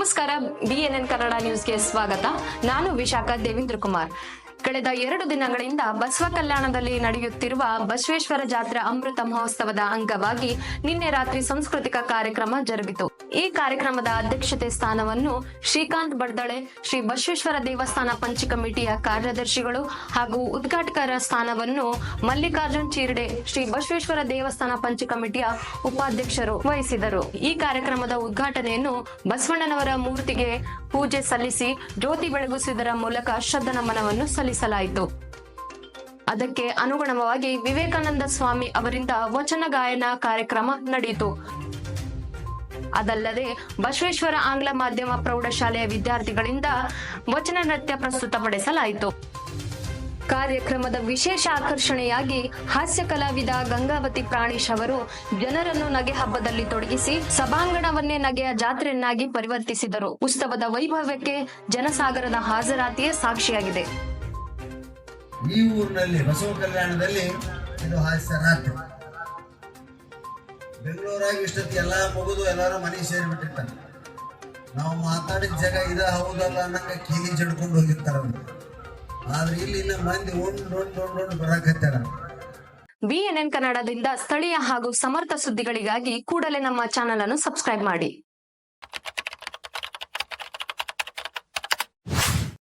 ನಮಸ್ಕಾರ ಬಿಎನ್ಎನ್ ಕನ್ನಡ ನ್ಯೂಸ್ಗೆ ಸ್ವಾಗತ. ನಾನು ವಿಶಾಖ ದೇವೇಂದ್ರ ಕುಮಾರ್. ಕಳೆದ ಎರಡು ದಿನಗಳಿಂದ ಬಸವ ಕಲ್ಯಾಣದಲ್ಲಿ ನಡೆಯುತ್ತಿರುವ ಬಸವೇಶ್ವರ ಜಾತ್ರೆ ಅಮೃತ ಮಹೋತ್ಸವದ ಅಂಗವಾಗಿ ನಿನ್ನೆ ರಾತ್ರಿ ಸಾಂಸ್ಕೃತಿಕ ಕಾರ್ಯಕ್ರಮ ಜರುಗಿತು. ಈ ಕಾರ್ಯಕ್ರಮದ ಅಧ್ಯಕ್ಷತೆ ಸ್ಥಾನವನ್ನು ಶ್ರೀಕಾಂತ್ ಬಡ್ದಳೆ ಶ್ರೀ ಬಸವೇಶ್ವರ ದೇವಸ್ಥಾನ ಪಂಚ ಕಮಿಟಿಯ ಕಾರ್ಯದರ್ಶಿಗಳು ಹಾಗೂ ಉದ್ಘಾಟಕರ ಸ್ಥಾನವನ್ನು ಮಲ್ಲಿಕಾರ್ಜುನ್ ಚೀರ್ಡೆ, ಶ್ರೀ ಬಸವೇಶ್ವರ ದೇವಸ್ಥಾನ ಪಂಚ ಕಮಿಟಿಯ ಉಪಾಧ್ಯಕ್ಷರು ವಹಿಸಿದರು. ಈ ಕಾರ್ಯಕ್ರಮದ ಉದ್ಘಾಟನೆಯನ್ನು ಬಸವಣ್ಣನವರ ಮೂರ್ತಿಗೆ ಪೂಜೆ ಸಲ್ಲಿಸಿ ಜ್ಯೋತಿ ಬೆಳಗಿಸುವುದರ ಮೂಲಕ ಶ್ರದ್ಧ ನಮನವನ್ನು ಸಲ್ಲಿಸಲಾಯಿತು. ಅದಕ್ಕೆ ಅನುಗುಣವಾಗಿ ವಿವೇಕಾನಂದ ಸ್ವಾಮಿ ಅವರಿಂದ ವಚನ ಗಾಯನ ಕಾರ್ಯಕ್ರಮ ನಡೆಯಿತು. ಅದಲ್ಲದೆ ಬಸವೇಶ್ವರ ಆಂಗ್ಲ ಮಾಧ್ಯಮ ಪ್ರೌಢಶಾಲೆಯ ವಿದ್ಯಾರ್ಥಿಗಳಿಂದ ವಚನ ನೃತ್ಯ ಪ್ರಸ್ತುತಪಡಿಸಲಾಯಿತು ಕಾರ್ಯಕ್ರಮದ ವಿಶೇಷ ಆಕರ್ಷಣೆಯಾಗಿ ಹಾಸ್ಯ ಕಲಾವಿದ ಗಂಗಾವತಿ ಪ್ರಾಣೇಶ್ ಅವರು ಜನರನ್ನು ನಗೆ ಹಬ್ಬದಲ್ಲಿ ತೊಡಗಿಸಿ ಸಭಾಂಗಣವನ್ನೇ ನಗೆಯ ಜಾತ್ರೆಯನ್ನಾಗಿ ಪರಿವರ್ತಿಸಿದರು. ಉತ್ಸವದ ವೈಭವಕ್ಕೆ ಜನಸಾಗರದ ಹಾಜರಾತಿಯೇ ಸಾಕ್ಷಿಯಾಗಿದೆ. ಈ ಊರಿನಲ್ಲಿ ಬಸವ ಕಲ್ಯಾಣದಲ್ಲಿ ಇದು ಹಾಸ್ಯ ರಾತ್ರಿ. ಬೆಂಗಳೂರಾಗಿ ಇಷ್ಟೊತ್ತಿ ಎಲ್ಲ ಮುಗಿದು ಎಲ್ಲರೂ ಮನೆಗೆ ಸೇರಿಬಿಟ್ಟಿರ್ತಾನೆ ನಾವು ಮಾತಾಡಿದ ಜಾಗ ಇದ ಹೌದಲ್ಲ ಅನ್ನಂಗ ಕೀಲಿ ಜಡ್ಕೊಂಡು ಹೋಗಿರ್ತಾರ ಆದ್ರೆ ಇಲ್ಲಿ ಇನ್ನ ಮಂದಿ ಉಂಡ್ ಉಂಡ್ ಉಂಡ್ ಉಂಡ್ ಬರಾಕತ್ತಾರ ಬಿಎನ್ಎನ್ ಕನ್ನಡದಿಂದ ಸ್ಥಳೀಯ ಹಾಗೂ ಸಮರ್ಥ ಸುದ್ದಿಗಳಿಗಾಗಿ ಕೂಡಲೇ ನಮ್ಮ ಚಾನೆಲ್ ಅನ್ನು ಸಬ್ಸ್ಕ್ರೈಬ್ ಮಾಡಿ.